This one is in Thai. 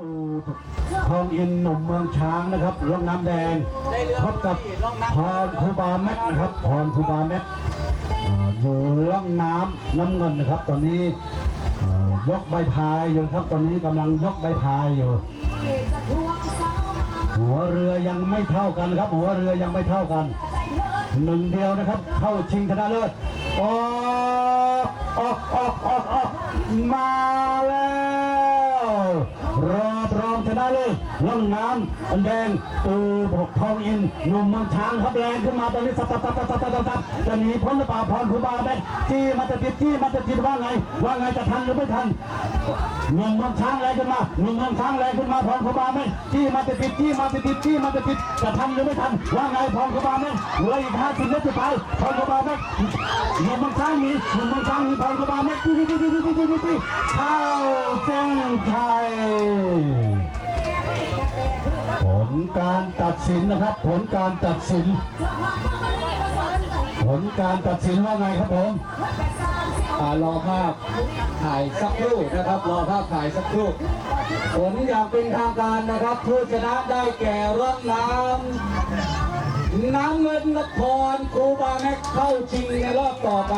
ตูทองอินหนุ่มเมืองช้างนะครับร่องน้ำแดงพบกับพรคูบาแม็กนะครับพรคูบาแม็กอ่าอยู่ร่องน้ำน้ำเงินนะครับ ตอนนี้อ่ายกใบพายอยู่ครับตอนนี้กำลังยกใบพายอยู่หัวเรือยังไม่เท่ากันครับ หัวเรือยังไม่เท่ากันหนึ่งเดียวนะครับ เข้าชิงชนะเลิศออกออกออกออกออกมาแล้วรอบรองช นะเลิศล่องน้ำอันแดงตูบกทองอินหนุ่มเมืองช้างครับแรงขึ้นมาตอนนี้สับสับสับสับสับสับจะหนีพ้นหรือเปล่าพรคูบาแบกจี้มันจะติดจี้มันจะติดว่าไง ว่าไงจะทันหรือไม่ทันหนุ่มเมืองช้างแรงขึ้นมาหนุ่มเมืองช้างแรงขึ้นมาพรคูบาแม่จี้มาจะติดจี้มาจะติดจี้มาจะติดจะทันหรือไม่ทันว่าไงพรคูบาแม่เหลืออีกห้าสิบเมตรสุดท้ายพรคูบาแม่หนุ่มเมืองช้างหนีหนุ่มเมืองช้างหนีพรคูบาแม่จี้จี้จี้จี้จี้จี้จี้เข้าเส้นชัย ลการตัดสินนะครับ ผลการตัดสิน ผลการตัดสินว่าไงครับผมรอภาพถ่ายสักครู่นะครับ รอภาพถ่ายสักครู่ผลอย่างเป็นทางการนะครับ ผู้ชนะได้แก่รถน้ำน้ำเงินนครครูบาแม็กเข้าชิงในรอบต่อไป